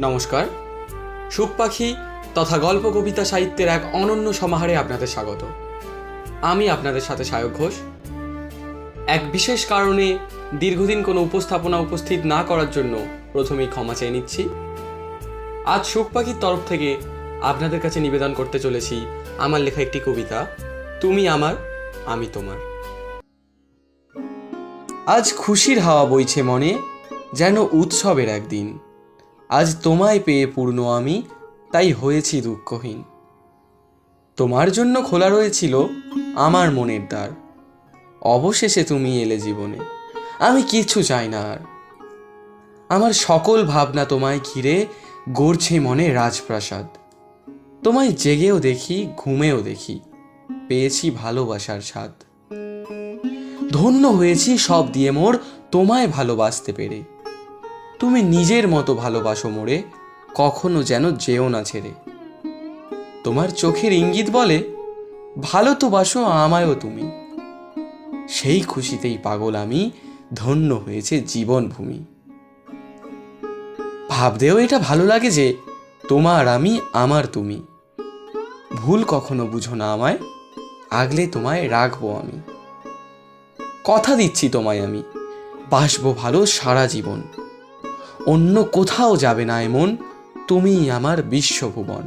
নমস্কার। সুখ পাখি তথা গল্প কবিতা সাহিত্যের এক অনন্য সমাহারে আপনাদের স্বাগত। আমি আপনাদের সাথে সায়ক ঘোষ। এক বিশেষ কারণে দীর্ঘদিন কোনো উপস্থাপনা উপস্থিত না করার জন্য প্রথমেই ক্ষমা চেয়ে নিচ্ছি। আজ সুখ পাখির তরফ থেকে আপনাদের কাছে নিবেদন করতে চলেছি আমার লেখা একটি কবিতা, তুমি আমার, আমি তোমার। আজ খুশির হাওয়া বইছে মনে, যেন উৎসবের একদিন। আজ তোমায় পেয়ে পূর্ণ আমি, তাই হয়েছি দুঃখহীন। তোমার জন্য খোলা রয়েছিল আমার মনের দ্বার। অবশেষে তুমি এলে জীবনে, আমি কিছু চাই না আর। আমার সকল ভাবনা তোমায় ঘিরে গড়ছে মনে রাজপ্রাসাদ। তোমায় জেগেও দেখি, ঘুমেও দেখি, পেয়েছি ভালোবাসার স্বাদ। ধন্য হয়েছি সব দিয়ে মোর, তোমায় ভালোবাসতে পেরে। তুমি নিজের মতো ভালোবাসো মোরে, কখনো যেন যেও না ছেড়ে। তোমার চোখের ইঙ্গিত বলে, ভালো তো বাসো আমায়ও তুমি। সেই খুশিতেই পাগল আমি, ধন্য হয়েছে জীবনভূমি। ভাবতেও এটা ভালো লাগে যে, তোমার আমি আমার তুমি। ভুল কখনো বুঝো না আমায়, আগলে তোমায় রাখব আমি। কথা দিচ্ছি তোমায় আমি, বাসবো ভালো সারা জীবন। অন্য কোথাও যাবে না এমন তুমি আমার বিশ্বভুবন।